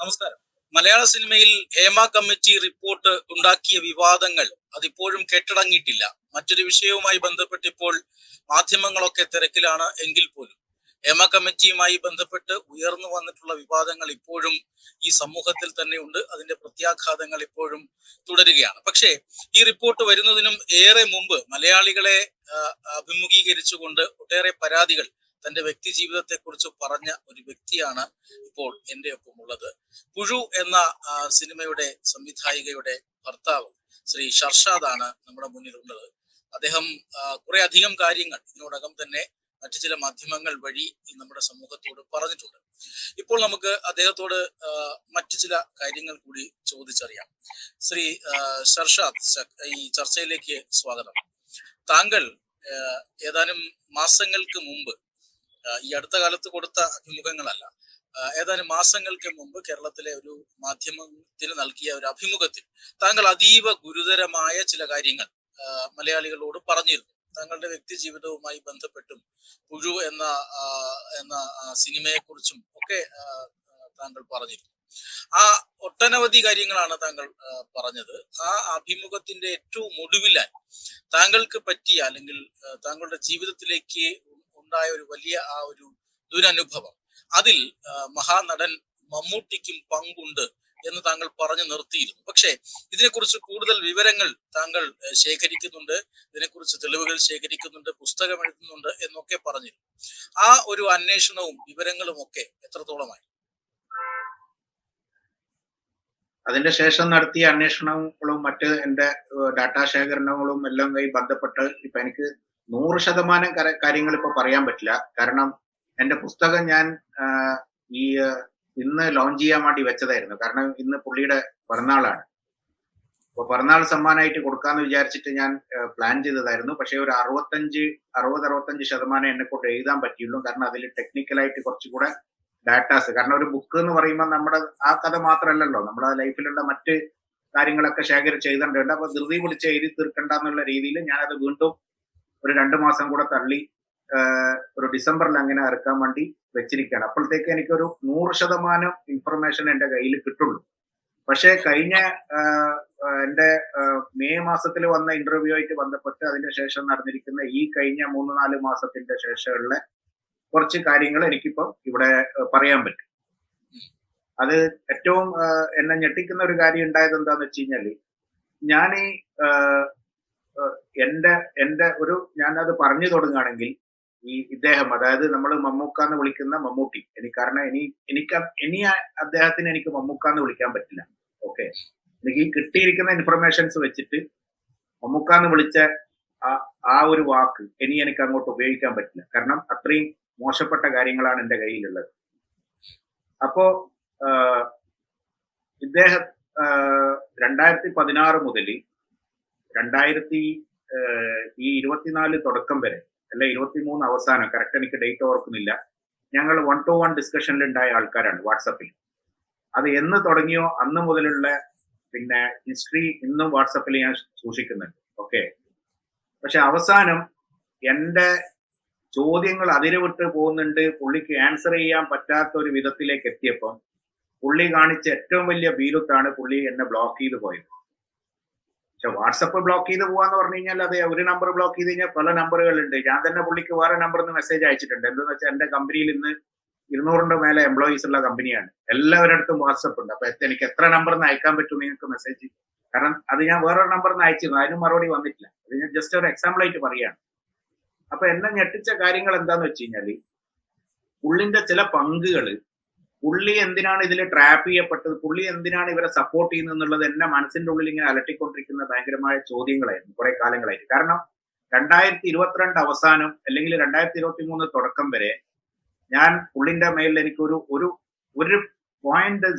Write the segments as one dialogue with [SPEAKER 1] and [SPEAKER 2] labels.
[SPEAKER 1] നമസ്കാരം. മലയാള സിനിമയിൽ Hema committee report ഉണ്ടാക്കിയ വിവാദങ്ങൾ അതിപ്പോഴും കെട്ടടങ്ങിയിട്ടില്ല. മറ്റൊരു വിഷയവുമായി ബന്ധപ്പെട്ട് ഇപ്പോൾ മാധ്യമങ്ങളൊക്കെ തിരക്കിലാണ് എങ്കിൽ പോലും. ഹേമ കമ്മിറ്റിയുമായി ബന്ധപ്പെട്ട് ഉയർന്നു വന്നിട്ടുള്ള വിവാദങ്ങൾ ഇപ്പോഴും ഈ സമൂഹത്തിൽ തന്നെയുണ്ട്. അതിന്റെ പ്രത്യാഘാതങ്ങൾ ഇപ്പോഴും തുടരുകയാണ്. പക്ഷേ ഈ റിപ്പോർട്ട് വരുന്നതിനും ഏറെ മുമ്പ് മലയാളികളെ അഭിമുഖീകരിച്ചുകൊണ്ട് ഒട്ടേറെ പരാതികൾ തന്റെ വ്യക്തി ജീവിതത്തെ കുറിച്ച് പറഞ്ഞ ഒരു വ്യക്തിയാണ് ഇപ്പോൾ എന്റെ ഒപ്പം ഉള്ളത് പുഴു എന്ന സിനിമയുടെ സംവിധായികയുടെ ഭർത്താവ് ശ്രീ ഷർഷാദാണ് നമ്മുടെ മുന്നിലുള്ളത്. അദ്ദേഹം കുറെ അധികം കാര്യങ്ങൾ ഇതിനോടകം തന്നെ മറ്റു ചില മാധ്യമങ്ങൾ വഴി നമ്മുടെ സമൂഹത്തോട് പറഞ്ഞിട്ടുണ്ട്. ഇപ്പോൾ നമുക്ക് അദ്ദേഹത്തോട് മറ്റു ചില കാര്യങ്ങൾ കൂടി ചോദിച്ചറിയാം. ശ്രീ ഷർഷാദ് ഈ ചർച്ചയിലേക്ക് സ്വാഗതം. താങ്കൾ ഏതാനും മാസങ്ങൾക്ക് മുമ്പ് ഈ അടുത്ത കാലത്ത് കൊടുത്ത അഭിമുഖങ്ങളല്ല. ഏതാനും മാസങ്ങൾക്ക് മുമ്പ് കേരളത്തിലെ ഒരു മാധ്യമത്തിന് നൽകിയ ഒരു അഭിമുഖത്തിൽ താങ്കൾ അതീവ ഗുരുതരമായ ചില കാര്യങ്ങൾ മലയാളികളോട് പറഞ്ഞിരുന്നു. താങ്കളുടെ വ്യക്തി ജീവിതവുമായി ബന്ധപ്പെട്ടും പുഴു എന്ന എന്ന സിനിമയെക്കുറിച്ചും ഒക്കെ താങ്കൾ പറഞ്ഞിരുന്നു. ആ ഒട്ടനവധി കാര്യങ്ങളാണ് താങ്കൾ പറഞ്ഞത്. ആ അഭിമുഖത്തിന്റെ ഏറ്റവും ഒടുവിലായി താങ്കൾക്ക് പറ്റിയ അല്ലെങ്കിൽ താങ്കളുടെ ജീവിതത്തിലേക്ക് ഉണ്ടായ ഒരു വലിയ ആ ഒരു ദുരനുഭവം. അതിൽ മഹാനടൻ മമ്മൂട്ടിക്കും പങ്കുണ്ട് എന്ന് താങ്കൾ പറഞ്ഞു നിർത്തിയിരുന്നു. പക്ഷേ ഇതിനെക്കുറിച്ച് കൂടുതൽ വിവരങ്ങൾ താങ്കൾ ശേഖരിക്കുന്നുണ്ട് ഇതിനെക്കുറിച്ച് തെളിവുകൾ ശേഖരിക്കുന്നുണ്ട് പുസ്തകം എഴുതുന്നുണ്ട് എന്നൊക്കെ പറഞ്ഞിരുന്നു. ആ ഒരു അന്വേഷണവും വിവരങ്ങളും ഒക്കെ എത്രത്തോളമായി?
[SPEAKER 2] അതിന്റെ ശേഷം നടത്തിയ അന്വേഷണങ്ങളും മറ്റ് എന്റെ ഡാറ്റാ ശേഖരണങ്ങളും എല്ലാം ബന്ധപ്പെട്ട് ഇപ്പൊ എനിക്ക് നൂറ് ശതമാനം കര- കാര്യങ്ങൾ ഇപ്പൊ പറയാൻ പറ്റില്ല. കാരണം എന്റെ പുസ്തകം ഞാൻ ഈ ഇന്ന് ലോഞ്ച് ചെയ്യാൻ വേണ്ടി വെച്ചതായിരുന്നു. കാരണം ഇന്ന് പുള്ളിയുടെ പിറന്നാളാണ്. അപ്പൊ പിറന്നാൾ സമ്മാനമായിട്ട് കൊടുക്കാന്ന് വിചാരിച്ചിട്ട് ഞാൻ പ്ലാൻ ചെയ്തതായിരുന്നു. പക്ഷെ ഒരു അറുപത്തഞ്ച് അറുപത് അറുപത്തഞ്ച് ശതമാനം എന്നെ കൊണ്ട് എഴുതാൻ പറ്റിയുള്ളൂ. കാരണം അതിൽ ടെക്നിക്കലായിട്ട് കുറച്ചുകൂടെ ഡാറ്റാസ് കാരണം ഒരു ബുക്ക് എന്ന് പറയുമ്പോൾ നമ്മുടെ ആ കഥ മാത്രമല്ലല്ലോ. നമ്മുടെ ലൈഫിലുള്ള മറ്റ് കാര്യങ്ങളൊക്കെ ശേഖരിച്ച് എഴുതേണ്ടതുണ്ട്. അപ്പൊ ധൃതി പിടിച്ച് എഴുതി തീർക്കണ്ട എന്നുള്ള രീതിയിൽ ഞാനത് വീണ്ടും ഒരു രണ്ടു മാസം കൂടെ തള്ളി ഒരു ഡിസംബറിൽ അങ്ങനെ ഇറക്കാൻ വേണ്ടി വെച്ചിരിക്കുകയാണ്. അപ്പോഴത്തേക്ക് എനിക്കൊരു നൂറ് ശതമാനം ഇൻഫർമേഷൻ എന്റെ കയ്യിൽ കിട്ടുള്ളൂ. പക്ഷേ കഴിഞ്ഞ എന്റെ മെയ് മാസത്തിൽ വന്ന ഇന്റർവ്യൂ ആയിട്ട് ബന്ധപ്പെട്ട് അതിന്റെ ശേഷം നടന്നിരിക്കുന്ന ഈ കഴിഞ്ഞ മൂന്ന് നാല് മാസത്തിന്റെ ശേഷമുള്ള കുറച്ച് കാര്യങ്ങൾ എനിക്കിപ്പം ഇവിടെ പറയാൻ പറ്റും. അത് ഏറ്റവും എന്നെ ഞെട്ടിക്കുന്ന ഒരു കാര്യം ഉണ്ടായത് എന്താന്ന് വെച്ച് കഴിഞ്ഞാൽ ഞാൻ എന്റെ എന്റെ ഒരു ഞാനത് പറഞ്ഞു തുടങ്ങുകയാണെങ്കിൽ ഈ ഇദ്ദേഹം അതായത് നമ്മൾ മമ്മൂക്ക എന്ന് വിളിക്കുന്ന മമ്മൂട്ടി എനിക്ക് കാരണം ഇനി എനിക്ക് ഇനി അദ്ദേഹത്തിന് എനിക്ക് മമ്മൂക്ക എന്ന് വിളിക്കാൻ പറ്റില്ല. ഓക്കെ എനിക്ക് ഈ കിട്ടിയിരിക്കുന്ന ഇൻഫർമേഷൻസ് വെച്ചിട്ട് മമ്മൂക്ക എന്ന് വിളിച്ച ആ ഒരു വാക്ക് ഇനി എനിക്ക് അങ്ങോട്ട് ഉപയോഗിക്കാൻ പറ്റില്ല. കാരണം അത്രയും മോശപ്പെട്ട കാര്യങ്ങളാണ് എന്റെ കയ്യിലുള്ളത്. അപ്പോ ഇദ്ദേഹം രണ്ടായിരത്തി പതിനാറ് മുതൽ രണ്ടായിരത്തി ഈ ഇരുപത്തിനാല് തുടക്കം വരെ അല്ല ഇരുപത്തിമൂന്ന് അവസാനം കറക്റ്റ് എനിക്ക് ഡേറ്റ് ഓർക്കുന്നില്ല. ഞങ്ങൾ വൺ ടു വൺ ഡിസ്കഷനിൽ ഉണ്ടായ ആൾക്കാരാണ് വാട്സപ്പിൽ. അത് എന്ന് തുടങ്ങിയോ അന്ന് മുതലുള്ള പിന്നെ ഹിസ്റ്ററി ഇന്നും വാട്സപ്പിൽ ഞാൻ സൂക്ഷിക്കുന്നുണ്ട്. ഓക്കെ പക്ഷെ അവസാനം എന്റെ ചോദ്യങ്ങൾ അതിരുവിട്ട് പോകുന്നുണ്ട്. പുള്ളിക്ക് ആൻസർ ചെയ്യാൻ പറ്റാത്ത ഒരു വിധത്തിലേക്ക് എത്തിയപ്പം പുള്ളി കാണിച്ച ഏറ്റവും വലിയ ബീരുത്താണ് പുള്ളി എന്നെ ബ്ലോക്ക് ചെയ്ത് പോയത്. പക്ഷെ വാട്സപ്പ് ബ്ലോക്ക് ചെയ്ത് പോവാന്ന് പറഞ്ഞു കഴിഞ്ഞാൽ അതെ ഒരു നമ്പർ ബ്ലോക്ക് ചെയ്ത് കഴിഞ്ഞാൽ പല നമ്പറുകളുണ്ട് ഞാൻ തന്നെ പുള്ളിക്ക് വേറെ നമ്പറിൽ നിന്ന് മെസ്സേജ് അയച്ചിട്ടുണ്ട്. എന്താന്ന് വെച്ചാൽ എന്റെ കമ്പനിയിൽ ഇന്ന് ഇരുന്നൂറിന്റെ മേലെ എംപ്ലോയീസ് ഉള്ള കമ്പനിയാണ് എല്ലാവരുടെ അടുത്തും വാട്സപ്പ് ഉണ്ട്. അപ്പൊ എനിക്ക് എത്ര നമ്പർ നിന്ന് അയക്കാൻ പറ്റും നിങ്ങൾക്ക് മെസ്സേജ് കാരണം അത് ഞാൻ വേറൊരു നമ്പറിൽ നിന്ന് അയച്ചിരുന്നു. അതിനും മറുപടി വന്നിട്ടില്ല. അത് ഞാൻ ജസ്റ്റ് ഒരു എക്സാമ്പിൾ ആയിട്ട് പറയാണ് അപ്പൊ എന്നെ ഞെട്ടിച്ച കാര്യങ്ങൾ എന്താന്ന് വെച്ച് കഴിഞ്ഞാൽ പുള്ളിന്റെ ചില പങ്കുകൾ പുള്ളി എന്തിനാണ് ഇതിൽ ട്രാപ്പ് ചെയ്യപ്പെട്ടത്? പുള്ളി എന്തിനാണ് ഇവരെ സപ്പോർട്ട് ചെയ്യുന്നത് എന്നുള്ളത് എന്റെ മനസ്സിന്റെ ഉള്ളിൽ ഇങ്ങനെ അലട്ടിക്കൊണ്ടിരിക്കുന്ന ഭയങ്കരമായ ചോദ്യങ്ങളായിരുന്നു കുറെ കാലങ്ങളായിട്ട്. കാരണം രണ്ടായിരത്തി ഇരുപത്തിരണ്ട് അവസാനം അല്ലെങ്കിൽ രണ്ടായിരത്തി ഇരുപത്തി മൂന്ന് തുടക്കം വരെ ഞാൻ പുള്ളിന്റെ മേലിൽ എനിക്കൊരു ഒരു ഒരു പോയിന്റ്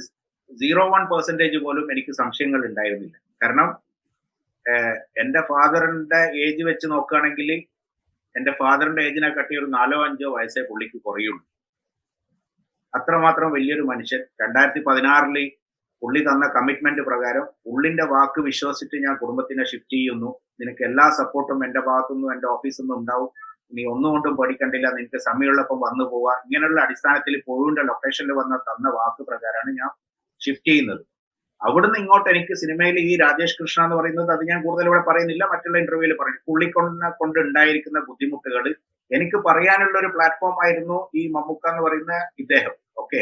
[SPEAKER 2] സീറോ വൺ പെർസെന്റേജ് പോലും എനിക്ക് സംശയങ്ങൾ ഉണ്ടായിരുന്നില്ല. കാരണം എന്റെ ഫാദറിന്റെ ഏജ് വെച്ച് നോക്കുകയാണെങ്കിൽ എന്റെ ഫാദറിന്റെ ഏജിനെ കട്ടി ഒരു നാലോ അഞ്ചോ വയസ്സേ പുള്ളിക്ക് കുറയുള്ളൂ. അത്രമാത്രം വലിയൊരു മനുഷ്യൻ. രണ്ടായിരത്തി പതിനാറിൽ പുള്ളി തന്ന കമ്മിറ്റ്മെന്റ് പ്രകാരം പുള്ളിന്റെ വാക്ക് വിശ്വസിച്ച് ഞാൻ കുടുംബത്തിനെ ഷിഫ്റ്റ് ചെയ്യുന്നു. നിനക്ക് എല്ലാ സപ്പോർട്ടും എന്റെ ഭാഗത്തുനിന്നും എന്റെ ഓഫീസിൽ നിന്നും ഉണ്ടാവും. നീ ഒന്നും ഒന്നുകൊണ്ടും പഠിക്കണ്ടില്ല നിനക്ക് സമയമുള്ളപ്പം വന്നു പോവാ. ഇങ്ങനെയുള്ള അടിസ്ഥാനത്തിൽ പുഴുവിന്റെ ലൊക്കേഷനിൽ വന്ന തന്ന വാക്ക് പ്രകാരമാണ് ഞാൻ ഷിഫ്റ്റ് ചെയ്യുന്നത്. അവിടുന്ന് ഇങ്ങോട്ട് എനിക്ക് സിനിമയിൽ ഈ രാജേഷ് കൃഷ്ണ എന്ന് പറയുന്നത് അത് ഞാൻ കൂടുതൽ ഇവിടെ പറയുന്നില്ല. മറ്റുള്ള ഇന്റർവ്യൂവിൽ പറയും. പുള്ളിക്കൊണ്ടിനെ കൊണ്ട് ഉണ്ടായിരിക്കുന്ന ബുദ്ധിമുട്ടുകൾ എനിക്ക് പറയാനുള്ള ഒരു പ്ലാറ്റ്ഫോം ആയിരുന്നു ഈ മമ്മൂക്ക എന്ന് പറയുന്ന ഇദ്ദേഹം. ഓക്കെ.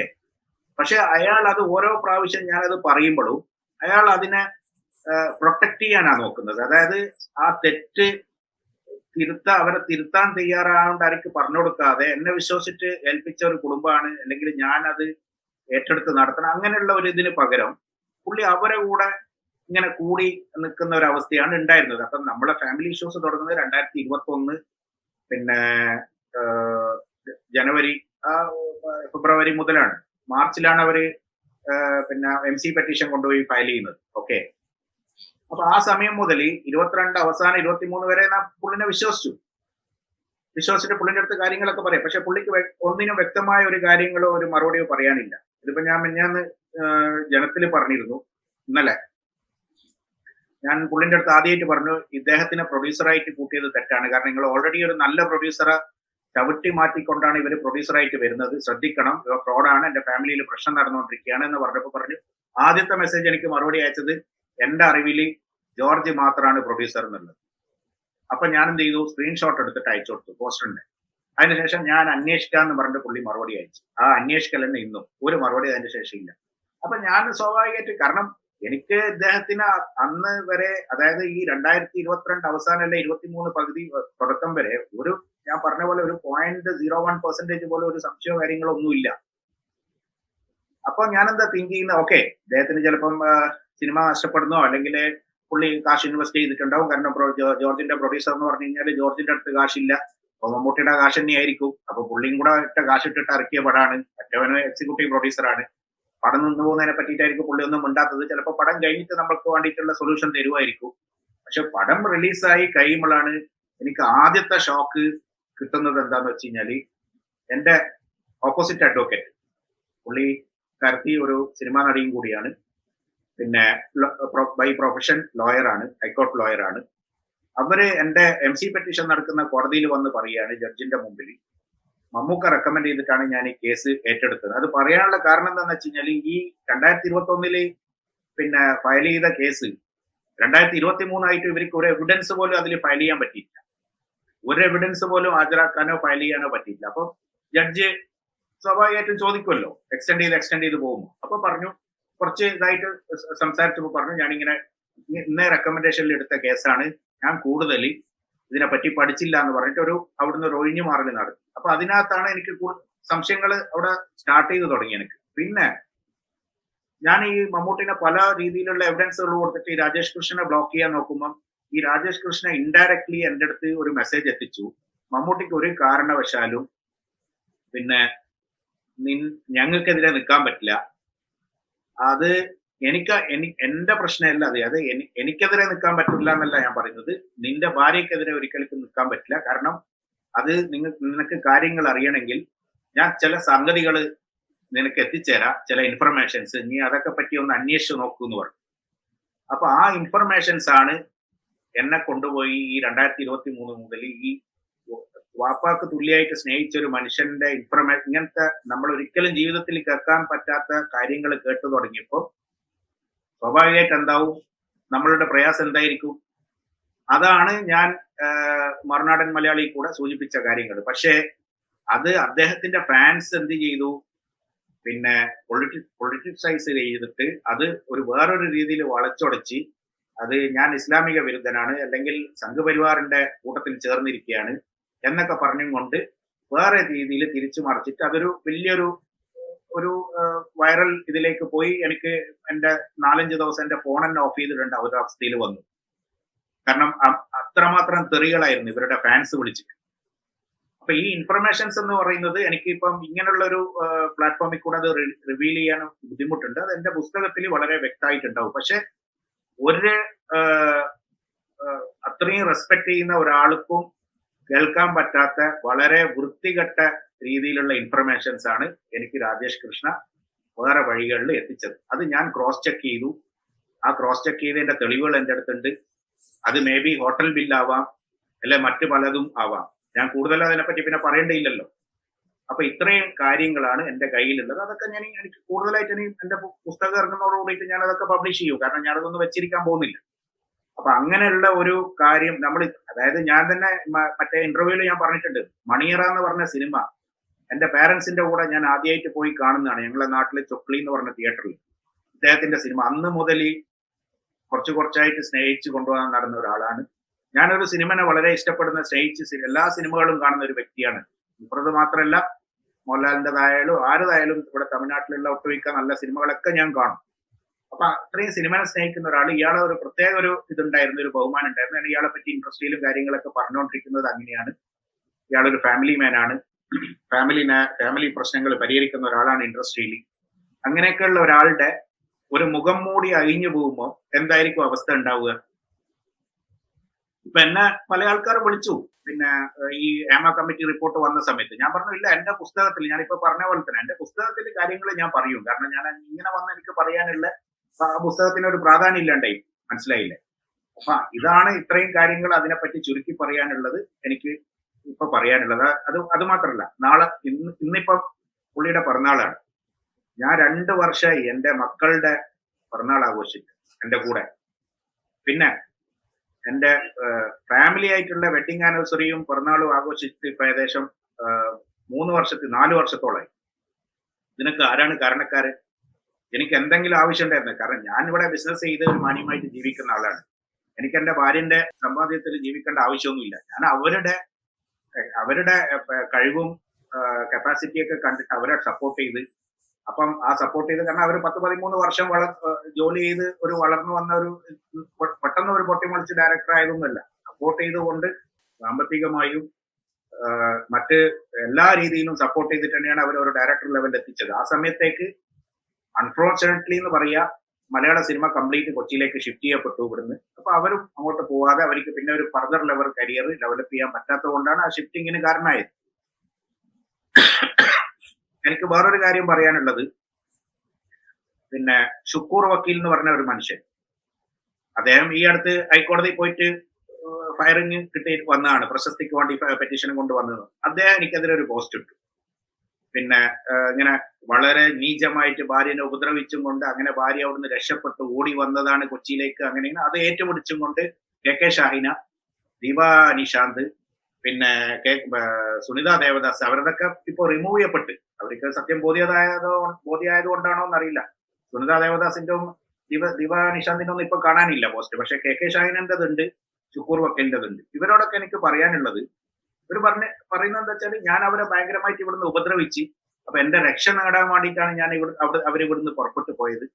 [SPEAKER 2] പക്ഷെ അയാൾ അത് ഓരോ പ്രാവശ്യം ഞാനത് പറയുമ്പോഴും അയാൾ അതിനെ പ്രൊട്ടക്ട് ചെയ്യാനാ നോക്കുന്നത്. അതായത് ആ തെറ്റ് തിരുത്ത അവരെ തിരുത്താൻ തയ്യാറാവേണ്ട ആർക്ക് പറഞ്ഞു കൊടുക്കാതെ എന്നെ വിശ്വസിച്ച് ഏൽപ്പിച്ച ഒരു കുടുംബമാണ് അല്ലെങ്കിൽ ഞാൻ അത് ഏറ്റെടുത്ത് നടത്തണം. അങ്ങനെയുള്ള ഒരു ഇതിന് പകരം പുള്ളി അവരെ കൂടെ ഇങ്ങനെ കൂടി നിൽക്കുന്ന ഒരു അവസ്ഥയാണ് ഉണ്ടായിരുന്നത്. അപ്പം നമ്മളെ ഫാമിലി ഇഷ്യൂസ് തുടങ്ങുന്നത് രണ്ടായിരത്തി ഇരുപത്തി ഒന്ന് പിന്നെ ജനുവരി ആ ഫെബ്രുവരി മുതലാണ്. മാർച്ചിലാണ് അവർ പിന്നെ എം സി പെറ്റീഷൻ കൊണ്ടുപോയി ഫയൽ ചെയ്യുന്നത്. ഓക്കെ അപ്പൊ ആ സമയം മുതൽ ഇരുപത്തിരണ്ട് അവസാനം ഇരുപത്തിമൂന്ന് വരെ ഞാൻ പുള്ളിനെ വിശ്വസിച്ചു. വിശ്വസിച്ചിട്ട് പുള്ളിന്റെ അടുത്ത് കാര്യങ്ങളൊക്കെ പറയാം. പക്ഷെ പുള്ളിക്ക് ഒന്നിനും വ്യക്തമായ ഒരു കാര്യങ്ങളോ ഒരു മറുപടിയോ പറയാനില്ല. ഇതിപ്പോ ഞാൻ മിഞ്ഞാന്ന് ജനത്തിൽ പറഞ്ഞിരുന്നു. ഇന്നലെ ഞാൻ പുള്ളിന്റെ അടുത്ത് ആദ്യമായിട്ട് പറഞ്ഞു ഇദ്ദേഹത്തിനെ പ്രൊഡ്യൂസറായിട്ട് കൂട്ടിയത് തെറ്റാണ്. കാരണം നിങ്ങൾ ഓൾറെഡി ഒരു നല്ല പ്രൊഡ്യൂസറെ ചവിട്ടി മാറ്റിക്കൊണ്ടാണ് ഇവർ പ്രൊഡ്യൂസറായിട്ട് വരുന്നത്. ശ്രദ്ധിക്കണം. ഇവ ഫ്രോഡാണ് എന്റെ ഫാമിലിയിൽ പ്രശ്നം നടന്നുകൊണ്ടിരിക്കുകയാണ് എന്ന് പറഞ്ഞപ്പോൾ പറഞ്ഞു ആദ്യത്തെ മെസ്സേജ് എനിക്ക് മറുപടി അയച്ചത് എന്റെ അറിവിൽ ജോർജ് മാത്രമാണ് പ്രൊഡ്യൂസർ എന്നുള്ളത്. അപ്പൊ ഞാൻ എന്ത് ചെയ്തു? സ്ക്രീൻഷോട്ട് എടുത്തിട്ട് അയച്ചു കൊടുത്തു പോസ്റ്ററിന്റെ അതിനുശേഷം ഞാൻ അന്വേഷിക്കാന്ന് പറഞ്ഞിട്ട് പുള്ളി മറുപടി അയച്ചു. ആ അന്വേഷിക്കൽ തന്നെ ഇന്നും. ഒരു മറുപടി അതിന്റെ ശേഷം ഇല്ല. അപ്പൊ ഞാൻ സ്വാഭാവികമായിട്ട് കാരണം എനിക്ക് ഇദ്ദേഹത്തിന് അന്ന് വരെ അതായത് ഈ രണ്ടായിരത്തി ഇരുപത്തിരണ്ട് അവസാനം അല്ലെ ഇരുപത്തിമൂന്ന് പകുതി തുടക്കം വരെ ഒരു ഞാൻ പറഞ്ഞ പോലെ ഒരു പോയിന്റ് സീറോ വൺ പെർസെന്റേജ് പോലെ ഒരു സംശയമോ കാര്യങ്ങളോ ഒന്നുമില്ല. അപ്പൊ ഞാൻ എന്താ തിങ്ക് ചെയ്യുന്നത് ഓക്കെ അദ്ദേഹത്തിന് ചിലപ്പം സിനിമ നഷ്ടപ്പെടുന്നോ അല്ലെങ്കിൽ പുള്ളി കാശ് ഇൻവെസ്റ്റ് ചെയ്തിട്ടുണ്ടാവും. കാരണം ജോർജിന്റെ പ്രൊഡ്യൂസർ എന്ന് പറഞ്ഞു കഴിഞ്ഞാൽ ജോർജിന്റെ അടുത്ത് കാശില്ല. അപ്പൊ മമ്മൂട്ടിയുടെ കാശ് തന്നെയായിരിക്കും. അപ്പൊ പുള്ളിയും കൂടെ ഇട്ട കാശ് ഇട്ടിട്ട് ഇറക്കിയ പടമാണ് മറ്റവന് എക്സിക്യൂട്ടീവ് പ്രൊഡ്യൂസറാണ് പടം നിന്ന് പോകുന്നതിനെ പറ്റിയിട്ടായിരിക്കും പുള്ളി ഒന്നും മിണ്ടാത്തത്. ചിലപ്പോൾ പടം കഴിഞ്ഞിട്ട് നമ്മൾക്ക് വേണ്ടിയിട്ടുള്ള സൊല്യൂഷൻ തരുമായിരിക്കും. പക്ഷെ പടം റിലീസായി കഴിയുമ്പോഴാണ് എനിക്ക് ആദ്യത്തെ ഷോക്ക് കിട്ടുന്നത് എന്താന്ന് വെച്ച് കഴിഞ്ഞാൽ എന്റെ ഓപ്പോസിറ്റ് അഡ്വക്കേറ്റ് പുള്ളി കരുത്തി ഒരു സിനിമാ നടിയും കൂടിയാണ്. പിന്നെ ബൈ പ്രൊഫഷൻ ലോയറാണ് ഹൈക്കോർട്ട് ലോയറാണ് അവർ എന്റെ എം സി പെറ്റീഷൻ നടക്കുന്ന കോടതിയിൽ വന്ന് പറയുകയാണ് ജഡ്ജിന്റെ മുമ്പിൽ മമ്മൂക്ക റെക്കമെൻഡ് ചെയ്തിട്ടാണ് ഞാൻ ഈ കേസ് ഏറ്റെടുത്തത്. അത് പറയാനുള്ള കാരണം എന്താണെന്ന് വെച്ച് കഴിഞ്ഞാൽ ഈ രണ്ടായിരത്തി ഇരുപത്തി ഒന്നിൽ പിന്നെ ഫയൽ ചെയ്ത കേസ് രണ്ടായിരത്തി ഇരുപത്തി മൂന്നായിട്ട് ഇവർക്ക് ഒരു എവിഡൻസ് പോലും അതിൽ ഫയൽ ചെയ്യാൻ പറ്റിയില്ല ഒരു എവിഡൻസ് പോലും ഹാജരാക്കാനോ ഫയൽ ചെയ്യാനോ പറ്റിയില്ല അപ്പൊ ജഡ്ജ് സ്വാഭാവികമായിട്ടും ചോദിക്കുമല്ലോ. എക്സ്റ്റെൻഡ് ചെയ്ത് എക്സ്റ്റെൻഡ് ചെയ്ത് പോകുമോ? അപ്പൊ പറഞ്ഞു കുറച്ച് ഇതായിട്ട് സംസാരിച്ചപ്പോൾ പറഞ്ഞു ഞാനിങ്ങനെ ഇന്ന ഇന്നേ റെക്കമെൻഡേഷനിൽ എടുത്ത കേസാണ്. ഞാൻ കൂടുതൽ ഇതിനെപ്പറ്റി പഠിച്ചില്ല എന്ന് പറഞ്ഞിട്ട് ഒരു അവിടുന്ന് ഒരു ഒഴിഞ്ഞു മാറൽ നടത്തി. അപ്പൊ അതിനകത്താണ് എനിക്ക് സംശയങ്ങൾ അവിടെ സ്റ്റാർട്ട് ചെയ്ത് തുടങ്ങി എനിക്ക്. പിന്നെ ഞാൻ ഈ മമ്മൂട്ടിനെ പല രീതിയിലുള്ള എവിഡൻസുകൾ കൊടുത്തിട്ട് ഈ രാജേഷ് കൃഷ്ണനെ ബ്ലോക്ക് ചെയ്യാൻ നോക്കുമ്പോൾ ഈ രാജേഷ് കൃഷ്ണ ഇൻഡയറക്ട്ലി എന്റെ അടുത്ത് ഒരു മെസ്സേജ് എത്തിച്ചു. മമ്മൂട്ടിക്ക് ഒരു കാരണവശാലും പിന്നെ നിൻ ഞങ്ങൾക്കെതിരെ നിൽക്കാൻ പറ്റില്ല. അത് എനിക്ക് എനി- എന്റെ പ്രശ്നമല്ല അത്. അത് എനി- എനിക്കെതിരെ നിൽക്കാൻ പറ്റില്ല എന്നല്ല ഞാൻ പറയുന്നത്. നിന്റെ ഭാര്യക്കെതിരെ ഒരിക്കലും നിൽക്കാൻ പറ്റില്ല. കാരണം അത് നിങ്ങൾ നിനക്ക് കാര്യങ്ങൾ അറിയണമെങ്കിൽ ഞാൻ ചില സംഗതികൾ നിനക്ക് എത്തിച്ചേരാം. ചില ഇൻഫർമേഷൻസ് നീ അതൊക്കെ പറ്റി ഒന്ന് അന്വേഷിച്ച് നോക്കൂ എന്ന് പറഞ്ഞു. അപ്പൊ ആ ഇൻഫർമേഷൻസ് ആണ് എന്നെ കൊണ്ടുപോയി ഈ രണ്ടായിരത്തി ഇരുപത്തി മൂന്ന് മുതൽ ഈ വാപ്പാക്ക് തുല്യമായിട്ട് സ്നേഹിച്ച ഒരു മനുഷ്യന്റെ ഇൻഫർമേഷൻ ഇങ്ങനത്തെ നമ്മൾ ഒരിക്കലും ജീവിതത്തിൽ കേൾക്കാൻ പറ്റാത്ത കാര്യങ്ങൾ കേട്ടു തുടങ്ങിയപ്പോൾ സ്വാഭാവികമായിട്ട് എന്താവും? നമ്മളുടെ പ്രയാസം എന്തായിരിക്കും? അതാണ് ഞാൻ മറുനാടൻ മലയാളി കൂടെ സൂചിപ്പിച്ച കാര്യങ്ങൾ. പക്ഷേ അത് അദ്ദേഹത്തിന്റെ ഫാൻസ് എന്ത് ചെയ്തു? പിന്നെ പൊളിറ്റി പൊളിറ്റിക്സൈസ് ചെയ്തിട്ട് അത് ഒരു വേറൊരു രീതിയിൽ വളച്ചൊടച്ച് അത് ഞാൻ ഇസ്ലാമിക വിരുദ്ധനാണ് അല്ലെങ്കിൽ സംഘപരിവാറിന്റെ കൂട്ടത്തിൽ ചേർന്നിരിക്കുകയാണ് എന്നൊക്കെ പറഞ്ഞും കൊണ്ട് വേറെ രീതിയിൽ തിരിച്ചു മറിച്ചിട്ട് അതൊരു വലിയൊരു ഒരു വൈറൽ ഇതിലേക്ക് പോയി. എനിക്ക് എന്റെ നാലഞ്ച് ദിവസം എന്റെ ഫോൺ തന്നെ ഓഫ് ചെയ്തിട്ടുണ്ട്. ആ ഒരു അവസ്ഥയിൽ വന്നു. കാരണം അത്രമാത്രം തെറികളായിരുന്നു ഇവരുടെ ഫാൻസ് വിളിച്ചിട്ട്. അപ്പൊ ഈ ഇൻഫർമേഷൻസ് എന്ന് പറയുന്നത് എനിക്ക് ഇപ്പം ഇങ്ങനെയുള്ള ഒരു പ്ലാറ്റ്ഫോമിൽ കൂടെ അത് റിവീൽ ചെയ്യാനും ബുദ്ധിമുട്ടുണ്ട്. അത് എന്റെ പുസ്തകത്തിൽ വളരെ വ്യക്തമായിട്ടുണ്ടാവും. പക്ഷെ ഒരു അത്രയും റെസ്പെക്ട് ചെയ്യുന്ന ഒരാൾക്കും കേൾക്കാൻ പറ്റാത്ത വളരെ വൃത്തികെട്ട രീതിയിലുള്ള ഇൻഫർമേഷൻസ് ആണ് എനിക്ക് രാജേഷ് കൃഷ്ണ വേറെ വഴികളിൽ എത്തിച്ചത്. അത് ഞാൻ ക്രോസ് ചെക്ക് ചെയ്തു. ആ ക്രോസ് ചെക്ക് ചെയ്തതിന്റെ തെളിവുകൾ എന്റെ അടുത്തുണ്ട്. അത് മേ ബി ഹോട്ടൽ ബില്ലാവാം അല്ലെ മറ്റു പലതും ആവാം. ഞാൻ കൂടുതൽ അതിനെപ്പറ്റി പിന്നെ പറയേണ്ടിയില്ലല്ലോ അപ്പൊ ഇത്രയും കാര്യങ്ങളാണ് എന്റെ കയ്യിലുള്ളത്. അതൊക്കെ ഞാൻ എനിക്ക് കൂടുതലായിട്ട് ഇനി എന്റെ പുസ്തകം ഇറങ്ങുന്നതോടുകൂടി ഞാൻ അതൊക്കെ പബ്ലിഷ് ചെയ്യും. കാരണം ഞാൻ അതൊന്നും വെച്ചിരിക്കാൻ പോകുന്നില്ല. അപ്പൊ അങ്ങനെയുള്ള ഒരു കാര്യം നമ്മൾ അതായത് ഞാൻ തന്നെ മറ്റേ ഇന്റർവ്യൂവിൽ ഞാൻ പറഞ്ഞിട്ടുണ്ട്. മണിയറ എന്ന് പറഞ്ഞ സിനിമ എന്റെ പാരന്റ്സിന്റെ കൂടെ ഞാൻ ആദ്യമായിട്ട് പോയി കാണുന്നതാണ്. ഞങ്ങളുടെ നാട്ടിലെ ചൊക്ലി എന്ന് പറഞ്ഞ തിയേറ്ററിൽ ഇദ്ദേഹത്തിന്റെ സിനിമ. അന്ന് മുതൽ കുറച്ച് കുറച്ചായിട്ട് സ്നേഹിച്ചു കൊണ്ടുപോകാൻ നടന്ന ഒരാളാണ്. ഞാനൊരു സിനിമനെ വളരെ ഇഷ്ടപ്പെടുന്ന സ്നേഹിച്ച് എല്ലാ സിനിമകളും കാണുന്ന ഒരു വ്യക്തിയാണ്. ഇപ്പുറത്ത് മാത്രമല്ല മോഹൻലാലിന്റെതായാലും ആരതായാലും ഇവിടെ തമിഴ്നാട്ടിലുള്ള ഒട്ടുമിക്ക നല്ല സിനിമകളൊക്കെ ഞാൻ കാണും. അപ്പൊ അത്രയും സിനിമനെ സ്നേഹിക്കുന്ന ഒരാൾ ഇയാളെ ഒരു പ്രത്യേക ഒരു ഇതുണ്ടായിരുന്നു ഒരു ബഹുമാനം ഉണ്ടായിരുന്നു. ഇയാളെ പറ്റി ഇൻഡസ്ട്രിയിലും കാര്യങ്ങളൊക്കെ പറഞ്ഞുകൊണ്ടിരിക്കുന്നത് അങ്ങനെയാണ്. ഇയാളൊരു ഫാമിലി മാൻ ആണ്. ഫാമിലി ഫാമിലി പ്രശ്നങ്ങൾ പരിഹരിക്കുന്ന ഒരാളാണ് ഇൻഡസ്ട്രിയിൽ. അങ്ങനെയൊക്കെയുള്ള ഒരാളുടെ ഒരു മുഖം മൂടി അഴിഞ്ഞു പോകുമ്പോൾ എന്തായിരിക്കും അവസ്ഥ ഉണ്ടാവുക? ഇപ്പൊ എന്നെ പല ആൾക്കാർ വിളിച്ചു. പിന്നെ ഈ ഏമ കമ്മിറ്റി റിപ്പോർട്ട് വന്ന സമയത്ത് ഞാൻ പറഞ്ഞു ഇല്ല എന്റെ പുസ്തകത്തിൽ ഞാനിപ്പോ പറഞ്ഞ പോലെ തന്നെ എന്റെ പുസ്തകത്തിൽ കാര്യങ്ങൾ ഞാൻ പറയും കാരണം ഞാൻ ഇങ്ങനെ വന്ന് എനിക്ക് പറയാനുള്ള പുസ്തകത്തിന് ഒരു പ്രാധാന്യം ഇല്ലാണ്ടായി. മനസ്സിലായില്ലേ? അപ്പൊ ഇതാണ് ഇത്രയും കാര്യങ്ങൾ അതിനെപ്പറ്റി ചുരുക്കി പറയാനുള്ളത് എനിക്ക് ഇപ്പൊ പറയാനുള്ളത്. അത് അത് മാത്രമല്ല നാളെ ഇന്ന് ഇന്നിപ്പൊ പുള്ളിയുടെ പിറന്നാളാണ്. ഞാൻ രണ്ട് വർഷമായി എന്റെ മക്കളുടെ പിറന്നാൾ ആഘോഷിച്ചു എന്റെ കൂടെ. പിന്നെ എന്റെ ഫാമിലി ആയിട്ടുള്ള വെഡിങ് ആനിവേഴ്സറിയും പിറന്നാളും ആഘോഷിച്ചിട്ട് ഇപ്പൊ ഏകദേശം മൂന്ന് വർഷത്തിൽ നാല് വർഷത്തോളമായി ഇതിനൊക്കെ ആരാണ് കാരണക്കാര്? എനിക്ക് എന്തെങ്കിലും ആവശ്യം ഉണ്ടായിരുന്നു കാരണം ഞാൻ ഇവിടെ ബിസിനസ് ചെയ്ത് മാന്യമായിട്ട് ജീവിക്കുന്ന ആളാണ്. എനിക്ക് എന്റെ ഭാര്യന്റെ സമ്പാദ്യത്തിൽ ജീവിക്കേണ്ട ആവശ്യമൊന്നുമില്ല. ഞാൻ അവരുടെ അവരുടെ കഴിവും കപ്പാസിറ്റിയൊക്കെ കണ്ടിട്ട് അവരെ സപ്പോർട്ട് ചെയ്ത് അപ്പം ആ സപ്പോർട്ട് ചെയ്ത് കാരണം അവർ പത്ത് പതിമൂന്ന് വർഷം വള ജോലി ചെയ്ത് ഒരു വളർന്നു വന്ന ഒരു പെട്ടെന്ന് ഒരു പൊട്ടിമുളിച്ച് ഡയറക്ടർ ആയതൊന്നുമല്ല. സപ്പോർട്ട് ചെയ്തുകൊണ്ട് സാമ്പത്തികമായും മറ്റ് എല്ലാ രീതിയിലും സപ്പോർട്ട് ചെയ്തിട്ട് തന്നെയാണ് അവർ ഒരു ഡയറക്ടർ ലെവലിൽ എത്തിച്ചത്. ആ സമയത്തേക്ക് അൺഫോർച്ചുനേറ്റ്ലി എന്ന് പറയാ മലയാള സിനിമ കംപ്ലീറ്റ് കൊച്ചിയിലേക്ക് ഷിഫ്റ്റ് ചെയ്യപ്പെട്ടു ഇവിടുന്ന്. അപ്പൊ അവരും അങ്ങോട്ട് പോവാതെ അവർക്ക് പിന്നെ ഒരു ഫർദർ ലെവൽ കരിയർ ഡെവലപ്പ് ചെയ്യാൻ പറ്റാത്തത് കൊണ്ടാണ് ആ ഷിഫ്റ്റിങ്ങിന് കാരണമായത്. എനിക്ക് വേറൊരു കാര്യം പറയാനുള്ളത്. പിന്നെ ഷുക്കൂർ വക്കീൽ എന്ന് പറഞ്ഞ ഒരു മനുഷ്യൻ. അദ്ദേഹം ഈ അടുത്ത് ഹൈക്കോടതി പോയിട്ട് ഫയറിങ് കിട്ടി വന്നതാണ്. പ്രശസ്തിക്ക് വേണ്ടി പെറ്റീഷൻ കൊണ്ട് വന്നത്. അദ്ദേഹം എനിക്കെതിരെ പോസ്റ്റ് ഇട്ടു. പിന്നെ ഇങ്ങനെ വളരെ നീചമായിട്ട് ഭാര്യനെ ഉപദ്രവിച്ചും കൊണ്ട് അങ്ങനെ ഭാര്യ അവിടുന്ന് രക്ഷപ്പെട്ട് ഓടി വന്നതാണ് കൊച്ചിയിലേക്ക്. അങ്ങനെ അത് ഏറ്റുപിടിച്ചും കൊണ്ട് കെ കെ ഷാഹിന ദിവാ നിഷാന്ത് പിന്നെ കെ സുനിതാ ദേവദാസ് അവരതൊക്കെ ഇപ്പൊ റിമൂവ് ചെയ്യപ്പെട്ട്. അവർക്ക് സത്യം ബോധ്യതായതോ ബോധ്യമായത് കൊണ്ടാണോ എന്നറിയില്ല. സുനിത ദേവദാസിന്റെ ദിവ ദിവ നിഷാന്തിന്റെ ഒന്നും ഇപ്പൊ കാണാനില്ല പോസ്റ്റ് പക്ഷെ കെ കെ ഷാഹിനന്റേതുണ്ട് ശുക്കൂർ വക്കലിന്റെതുണ്ട് ഇവരോടൊക്കെ എനിക്ക് പറയാനുള്ളത് ഇവർ പറഞ്ഞ പറയുന്നത് എന്താ വെച്ചാൽ ഞാൻ അവരെ ഭയങ്കരമായിട്ട് ഇവിടുന്ന് ഉപദ്രവിച്ച് അപ്പൊ എന്റെ രക്ഷ നേടാൻ വേണ്ടിയിട്ടാണ് ഞാൻ ഇവിടെ അവിടെ അവരിവിടുന്ന് പുറപ്പെട്ടു പോയത്.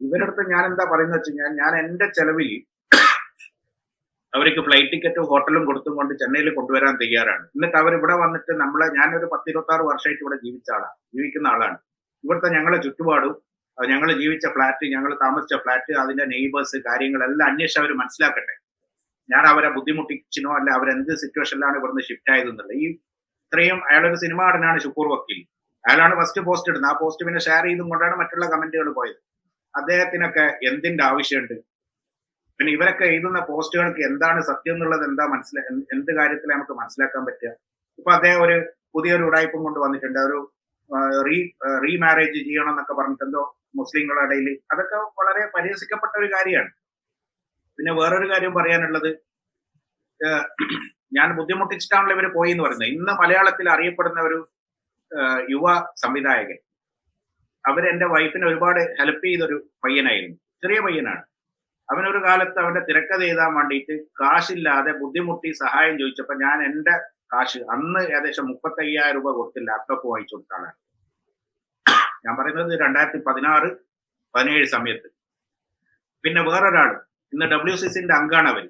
[SPEAKER 2] ഇവരടുത്ത് ഞാൻ എന്താ പറയുന്നത് വെച്ച് കഴിഞ്ഞാൽ ഞാൻ എന്റെ ചെലവിൽ അവർക്ക് ഫ്ലൈറ്റ് ടിക്കറ്റും ഹോട്ടലും കൊടുത്തും കൊണ്ട് ചെന്നൈയിൽ കൊണ്ടുവരാൻ തയ്യാറാണ്. എന്നിട്ട് അവർ ഇവിടെ വന്നിട്ട് നമ്മളെ ഞാനൊരു പത്തിരുപത്തി ആറ് വർഷമായിട്ട് ഇവിടെ ജീവിച്ച ആളാണ് ജീവിക്കുന്ന ആളാണ്. ഇവിടുത്തെ ഞങ്ങളെ ചുറ്റുപാടും ഞങ്ങൾ ജീവിച്ച ഫ്ലാറ്റ് ഞങ്ങൾ താമസിച്ച ഫ്ലാറ്റ് അതിന്റെ നെയ്ബേഴ്സ് കാര്യങ്ങളെല്ലാം അന്വേഷിച്ച് അവർ മനസ്സിലാക്കട്ടെ. ഞാൻ അവരെ ബുദ്ധിമുട്ടിച്ചിനോ അല്ല അവരെന്ത് സിറ്റുവേഷനിലാണ് ഇവിടുന്ന് ഷിഫ്റ്റ് ആയതെന്നുള്ളത്. ഈ ഇത്രയും അയാളൊരു സിനിമ നടനാണ് ഷുക്കൂർ വക്കീൽ. അയാളാണ് ഫസ്റ്റ് പോസ്റ്റ് ഇടുന്നത്. ആ പോസ്റ്റ് പിന്നെ ഷെയർ ചെയ്തും കൊണ്ടാണ് മറ്റുള്ള കമന്റുകൾ പോയത്. അദ്ദേഹത്തിനൊക്കെ എന്തിന്റെ ആവശ്യമുണ്ട്? പിന്നെ ഇവരൊക്കെ എഴുതുന്ന പോസ്റ്റുകൾക്ക് എന്താണ് സത്യം എന്നുള്ളത് എന്താ മനസ്സിലാ എന്ത് കാര്യത്തിൽ നമുക്ക് മനസ്സിലാക്കാൻ പറ്റുക? ഇപ്പൊ അദ്ദേഹം ഒരു പുതിയൊരു ഉടായ്പം കൊണ്ട് വന്നിട്ടുണ്ട്. ഒരു റീ റീമാരേജ് ചെയ്യണം എന്നൊക്കെ പറഞ്ഞിട്ട് എന്തോ മുസ്ലിങ്ങളുടെ ഇടയിൽ അതൊക്കെ വളരെ പരിഹസിക്കപ്പെട്ട ഒരു കാര്യമാണ്. പിന്നെ വേറൊരു കാര്യം പറയാനുള്ളത് ഞാൻ ബുദ്ധിമുട്ടിച്ചിട്ടാണല്ലോ ഇവർ പോയി എന്ന് പറയുന്നത്. ഇന്ന് മലയാളത്തിൽ അറിയപ്പെടുന്ന ഒരു യുവ സംവിധായകൻ. അവരെന്റെ വൈഫിനെ ഒരുപാട് ഹെൽപ്പ് ചെയ്തൊരു പയ്യനായിരുന്നു. ചെറിയ പയ്യനാണ്. അവനൊരു കാലത്ത് അവന്റെ തിരക്കഥ എഴുതാൻ വേണ്ടിയിട്ട് കാശില്ലാതെ ബുദ്ധിമുട്ടി സഹായം ചോദിച്ചപ്പോ ഞാൻ എന്റെ കാശ് അന്ന് ഏകദേശം മുപ്പത്തി അയ്യായിരം രൂപ കൊടുത്ത് ലാപ്ടോപ്പ് വാങ്ങിച്ചു കൊടുത്താണ് ഞാൻ പറയുന്നത് രണ്ടായിരത്തി പതിനാറ് പതിനേഴ് സമയത്ത്. പിന്നെ വേറൊരാൾ ഇന്ന് ഡബ്ല്യു സി സിന്റെ അംഗാണ് അവർ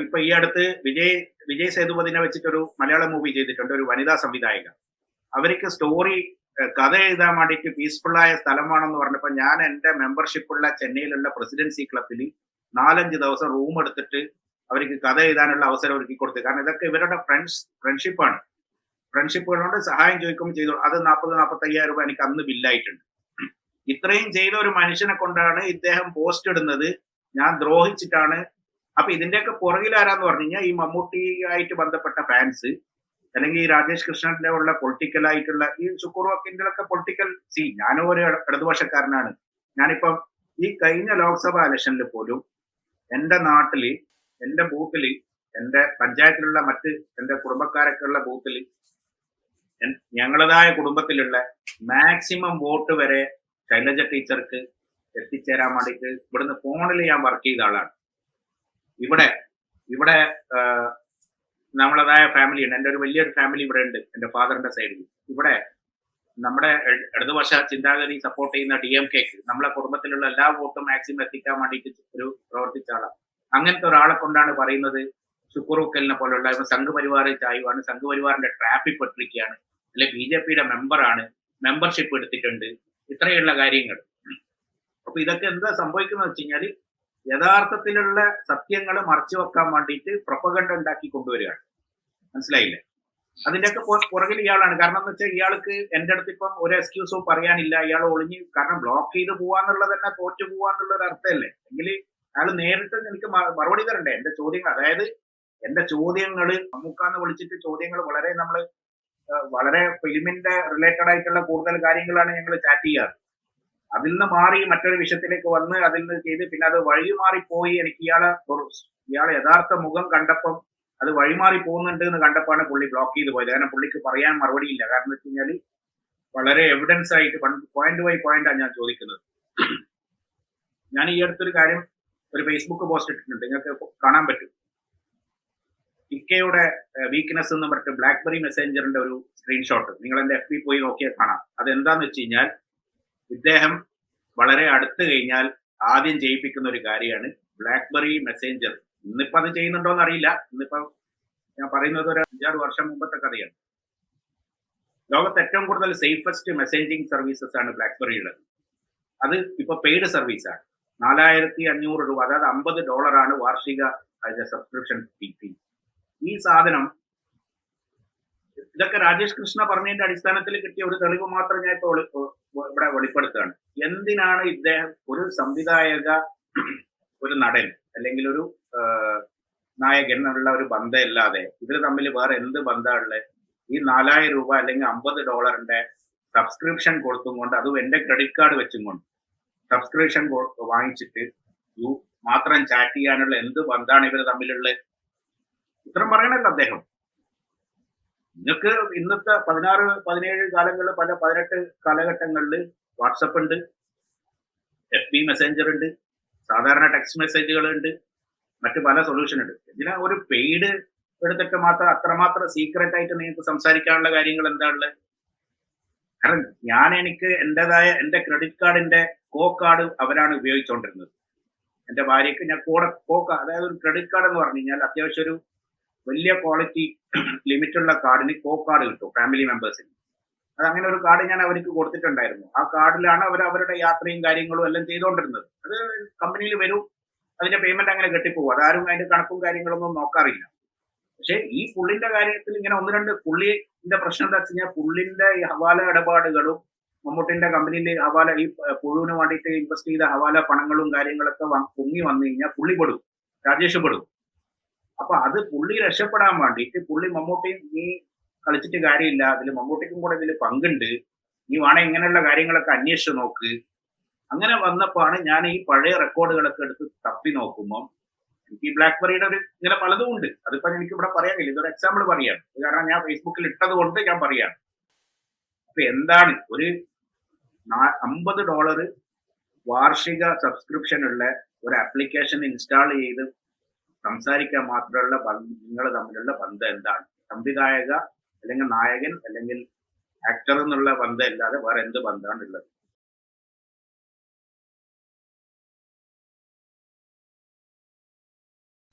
[SPEAKER 2] ഇപ്പൊ ഈ അടുത്ത് വിജയ് വിജയ് സേതുപതിനെ വെച്ചിട്ടൊരു മലയാള മൂവി ചെയ്തിട്ടുണ്ട് ഒരു വനിതാ സംവിധായിക അവർക്ക് സ്റ്റോറി കഥ എഴുതാൻ വേണ്ടിയിട്ട് പീസ്ഫുൾ ആയ സ്ഥലമാണെന്ന് പറഞ്ഞപ്പോൾ ഞാൻ എന്റെ മെമ്പർഷിപ്പ് ഉള്ള ചെന്നൈയിലുള്ള പ്രസിഡൻസി ക്ലബിൽ നാലഞ്ച് ദിവസം റൂം എടുത്തിട്ട് അവർക്ക് കഥ എഴുതാനുള്ള അവസരം ഒരുക്കി കൊടുത്തു. കാരണം ഇതൊക്കെ ഇവരുടെ ഫ്രണ്ട്സ് ഫ്രണ്ട്ഷിപ്പാണ് ഫ്രണ്ട്ഷിപ്പുകളോട് സഹായം ചോദിക്കുമ്പോൾ ചെയ്തു. അത് നാൽപ്പത് നാൽപ്പത്തി അയ്യായിരം രൂപ എനിക്ക് അന്ന് ബില്ലായിട്ടുണ്ട് ഇത്രയും ചെയ്ത ഒരു മനുഷ്യനെ കൊണ്ടാണ് ഇദ്ദേഹം പോസ്റ്റ് ഇടുന്നത്. ഞാൻ ദ്രോഹിച്ചിട്ടാണ്. അപ്പൊ ഇതിന്റെയൊക്കെ പുറകിലാരാന്ന് പറഞ്ഞു കഴിഞ്ഞാൽ ഈ മമ്മൂട്ടി ആയിട്ട് ബന്ധപ്പെട്ട ഫാൻസ് അല്ലെങ്കിൽ ഈ രാജേഷ് കൃഷ്ണന്റെ ഉള്ള പൊളിറ്റിക്കൽ ആയിട്ടുള്ള ഈ ശുക്കൂർ വക്കിന്റെ ഒക്കെ പൊളിറ്റിക്കൽ സി ഞാനും ഒരു ഇട- ഇടതുപക്ഷക്കാരനാണ്. ഞാനിപ്പം ഈ കഴിഞ്ഞ ലോക്സഭാ ഇലക്ഷനിൽ പോലും എന്റെ നാട്ടിൽ എന്റെ ബൂത്തിൽ എന്റെ പഞ്ചായത്തിലുള്ള മറ്റ് എന്റെ കുടുംബക്കാരൊക്കെ ഉള്ള ബൂത്തിൽ ഞങ്ങളതായ കുടുംബത്തിലുള്ള മാക്സിമം വോട്ട് വരെ ശൈലജ ടീച്ചർക്ക് എത്തിച്ചേരാൻ വേണ്ടിയിട്ട് ഇവിടുന്ന് ഫോണിൽ ഞാൻ വർക്ക് ചെയ്ത ആളാണ്. ഇവിടെ ഇവിടെ നമ്മളതായ ഫാമിലി ഉണ്ട്. എന്റെ ഒരു വലിയൊരു ഫാമിലി ഇവിടെ ഉണ്ട് എന്റെ ഫാദറിന്റെ സൈഡിൽ ഇവിടെ നമ്മുടെ ഇട- ഇടതുപക്ഷ ചിന്താഗതി സപ്പോർട്ട് ചെയ്യുന്ന ഡി എം കെക്ക് നമ്മളെ കുടുംബത്തിലുള്ള എല്ലാ വോട്ടും മാക്സിമം എത്തിക്കാൻ വേണ്ടിയിട്ട് ഒരു പ്രവർത്തിച്ച ആളാണ്. അങ്ങനത്തെ ഒരാളെ കൊണ്ടാണ് പറയുന്നത് ശുക്രൂക്കലിനെ പോലുള്ള സംഘപരിവാറിൽ ചായുവാണ്. സംഘപരിവാറിന്റെ ട്രാഫിക് പെട്ടിരിക്കുകയാണ് അല്ലെ ബി ജെ പിയുടെ മെമ്പറാണ് മെമ്പർഷിപ്പ് എടുത്തിട്ടുണ്ട്. ഇത്രയുള്ള കാര്യങ്ങൾ. അപ്പൊ ഇതൊക്കെ എന്താ സംഭവിക്കുന്നത് വെച്ച് കഴിഞ്ഞാൽ യഥാർത്ഥത്തിലുള്ള സത്യങ്ങൾ മറച്ചു വെക്കാൻ വേണ്ടിയിട്ട് പ്രൊപ്പഗണ്ട ഉണ്ടാക്കി കൊണ്ടുവരികയാണ്. മനസ്സിലായില്ലേ? അതിന്റെയൊക്കെ പുറ- പുറകിൽ ഇയാളാണ്. കാരണം എന്ന് വെച്ചാൽ ഇയാൾക്ക് എന്റെ അടുത്ത് ഇപ്പം ഒരു എക്സ്ക്യൂസും പറയാനില്ല. ഇയാൾ ഒളിഞ്ഞ് കാരണം ബ്ലോക്ക് ചെയ്ത് പോവാന്നുള്ളത് തന്നെ തോറ്റു പോവാന്നുള്ള ഒരു അർത്ഥമല്ലേ? എങ്കിൽ അയാൾ നേരിട്ട് എനിക്ക് മറുപടി തരണ്ടേ? എന്റെ ചോദ്യങ്ങൾ അതായത് എന്റെ ചോദ്യങ്ങൾ നമുക്കാന്ന് വിളിച്ചിട്ട് ചോദ്യങ്ങൾ വളരെ നമ്മൾ വളരെ ഫിലിമിന്റെ റിലേറ്റഡ് ആയിട്ടുള്ള കൂടുതൽ കാര്യങ്ങളാണ് ഞങ്ങൾ ചാറ്റ് ചെയ്യാറ്. അതിൽ നിന്ന് മാറി മറ്റൊരു വിഷയത്തിലേക്ക് വന്ന് അതിൽ നിന്ന് ചെയ്ത് പിന്നെ അത് വഴി മാറിപ്പോയി എനിക്ക് ഇയാളെ ഇയാളെ യഥാർത്ഥ മുഖം കണ്ടപ്പം അത് വഴിമാറി പോകുന്നുണ്ട് എന്ന് കണ്ടപ്പോഴാണ് പുള്ളി ബ്ലോക്ക് ചെയ്ത് പോയത്. കാരണം പുള്ളിക്ക് പറയാൻ മറുപടിയില്ല കാരണം വെച്ച് കഴിഞ്ഞാൽ വളരെ എവിഡൻസ് ആയിട്ട് പോയിന്റ് ബൈ പോയിന്റ് ആണ് ഞാൻ ചോദിക്കുന്നത്. ഞാൻ ഈ അടുത്തൊരു കാര്യം ഒരു ഫേസ്ബുക്ക് പോസ്റ്റ് ഇട്ടിട്ടുണ്ട്. നിങ്ങൾക്ക് കാണാൻ പറ്റും. ഇക്കയുടെ വീക്ക്നെസ് എന്ന് പറഞ്ഞിട്ട് ബ്ലാക്ക്ബെറി മെസ്സേഞ്ചറിന്റെ ഒരു സ്ക്രീൻഷോട്ട് നിങ്ങൾ എന്റെ എഫ് ബി പോയി നോക്കിയാൽ കാണാം. അത് എന്താന്ന് വെച്ച് കഴിഞ്ഞാൽ ഇദ്ദേഹം വളരെ അടുത്ത് കഴിഞ്ഞാൽ ആദ്യം ചെയ്യിപ്പിക്കുന്ന ഒരു കാര്യമാണ് ബ്ലാക്ക്ബെറി മെസ്സേഞ്ചർ ഇന്നിപ്പോ അത് ചെയ്യുന്നുണ്ടോ എന്ന് അറിയില്ല. ഇന്നിപ്പോ ഞാൻ പറയുന്നത് ഒരു അഞ്ചാറ് വർഷം മുമ്പത്തെ കഥയാണ്. ലോകത്ത് ഏറ്റവും കൂടുതൽ സേഫസ്റ്റ് മെസ്സേജിങ് സർവീസസ് ആണ് ബ്ലാക്ക്ബെറി ഉള്ളത്. അത് ഇപ്പൊ പെയ്ഡ് സർവീസ് ആണ്. നാലായിരത്തി അഞ്ഞൂറ് രൂപ അതായത് അമ്പത് ആണ് വാർഷിക അതിന്റെ സബ്സ്ക്രിപ്ഷൻ ഫീ ഈ സാധനം ഇതൊക്കെ രാജേഷ് കൃഷ്ണ പറഞ്ഞതിന്റെ അടിസ്ഥാനത്തിൽ കിട്ടിയ ഒരു തെളിവ് മാത്രം ഞാൻ ഇപ്പോൾ ഇവിടെ വെളിപ്പെടുത്തുകയാണ്. എന്തിനാണ് ഇദ്ദേഹം ഒരു സംവിധായക ഒരു നടൻ അല്ലെങ്കിൽ ഒരു നായകൻ എന്നുള്ള ഒരു ബന്ധമില്ലാതെ ഇവർ തമ്മിൽ വേറെ എന്ത് ബന്ധമുള്ളത് ഈ നാലായിരം രൂപ അല്ലെങ്കിൽ അമ്പത് ഡോളറിന്റെ സബ്സ്ക്രിപ്ഷൻ കൊടുത്തും കൊണ്ട് അതും എന്റെ ക്രെഡിറ്റ് കാർഡ് വെച്ചും കൊണ്ട് സബ്സ്ക്രിപ്ഷൻ വാങ്ങിച്ചിട്ട് യു മാത്രം ചാറ്റ് ചെയ്യാനുള്ള എന്ത് ബന്ധമാണ് ഇവർ തമ്മിലുള്ളത് ഉത്തരം പറയണല്ലോ അദ്ദേഹം. നിങ്ങൾക്ക് ഇന്നത്തെ പതിനാറ് പതിനേഴ് കാലങ്ങളിൽ പല പതിനെട്ട് കാലഘട്ടങ്ങളിൽ വാട്സപ്പ് ഉണ്ട് എഫ് ബി മെസ്സഞ്ചർ ഉണ്ട് സാധാരണ ടെക്സ്റ്റ് മെസ്സേജുകൾ ഉണ്ട് മറ്റു പല സൊല്യൂഷൻ ഉണ്ട്. ഇതിന് ഒരു പെയ്ഡ് എടുത്തിട്ട് മാത്രം അത്രമാത്രം സീക്രട്ട് ആയിട്ട് നിങ്ങൾക്ക് സംസാരിക്കാനുള്ള കാര്യങ്ങൾ എന്താണുള്ളത് കാരണം ഞാൻ എനിക്ക് എന്റെതായ എന്റെ ക്രെഡിറ്റ് കാർഡിന്റെ കോ കാർഡ് അവരാണ് ഉപയോഗിച്ചുകൊണ്ടിരുന്നത് എന്റെ ഭാര്യയ്ക്ക് ഞാൻ കൂടെ കോ അതായത് ഒരു ക്രെഡിറ്റ് കാർഡ് എന്ന് പറഞ്ഞു കഴിഞ്ഞാൽ അത്യാവശ്യം ഒരു വലിയ ക്വാളിറ്റി ലിമിറ്റുള്ള കാർഡിന് കോ കാർഡ് കിട്ടും ഫാമിലി മെമ്പേഴ്സിന് അത് അങ്ങനെ ഒരു കാർഡ് ഞാൻ അവർക്ക് കൊടുത്തിട്ടുണ്ടായിരുന്നു. ആ കാർഡിലാണ് അവർ അവരുടെ യാത്രയും കാര്യങ്ങളും എല്ലാം ചെയ്തുകൊണ്ടിരുന്നത് അത് കമ്പനിയിൽ വരും അതിന്റെ പേയ്മെന്റ് അങ്ങനെ കെട്ടിപ്പോകും. അതാരും അതിന്റെ കണക്കും കാര്യങ്ങളൊന്നും നോക്കാറില്ല. പക്ഷെ ഈ പുള്ളിന്റെ കാര്യത്തിൽ ഇങ്ങനെ ഒന്ന് രണ്ട് പുള്ളിന്റെ പ്രശ്നം എന്താ വെച്ച് കഴിഞ്ഞാൽ പുള്ളിന്റെ ഈ ഹവാല ഇടപാടുകളും മമ്മൂട്ടിന്റെ കമ്പനിയിലെ ഹവാല ഈ പുഴുവിന് വേണ്ടിയിട്ട് ഇൻവെസ്റ്റ് ചെയ്ത ഹവാല പണങ്ങളും കാര്യങ്ങളൊക്കെ പൊങ്ങി വന്നു കഴിഞ്ഞാൽ പുള്ളി പെടും. രാജേഷ് പെടും. അപ്പൊ അത് പുള്ളി രക്ഷപ്പെടാൻ വേണ്ടിയിട്ട് പുള്ളി മമ്മൂട്ടിയും നീ കളിച്ചിട്ട് കാര്യമില്ല. അതിൽ മമ്മൂട്ടിക്കും കൂടെ ഇതിൽ പങ്കുണ്ട്. നീ വേണേ ഇങ്ങനെയുള്ള കാര്യങ്ങളൊക്കെ അന്വേഷിച്ച് നോക്ക്. അങ്ങനെ വന്നപ്പോഴാണ് ഞാൻ ഈ പഴയ റെക്കോർഡുകളൊക്കെ എടുത്ത് തപ്പി നോക്കുമ്പോൾ എനിക്ക് ഈ ബ്ലാക്ക് ബെറിയുടെ ഒരു ഇങ്ങനെ പലതും ഉണ്ട്. അതിപ്പോ എനിക്ക് ഇവിടെ പറയാൻ കഴിയില്ല ഇതൊരു എക്സാമ്പിൾ പറയാം. കാരണം ഞാൻ ഫേസ്ബുക്കിൽ ഇട്ടത് കൊണ്ട് ഞാൻ പറയാം. അപ്പൊ എന്താണ്? ഒരു അമ്പത് ഡോളർ വാർഷിക സബ്സ്ക്രിപ്ഷൻ ഉള്ള ഒരു ആപ്ലിക്കേഷൻ ഇൻസ്റ്റാൾ ചെയ്ത് സംസാരിക്കാൻ മാത്രമുള്ള നിങ്ങൾ തമ്മിലുള്ള ബന്ധം എന്താണ്? സംവിധായക അല്ലെങ്കിൽ നായകൻ അല്ലെങ്കിൽ ആക്ടർ എന്നുള്ള ബന്ധം അല്ലാതെ വേറെ എന്ത് ബന്ധമാണ് ഉള്ളത്?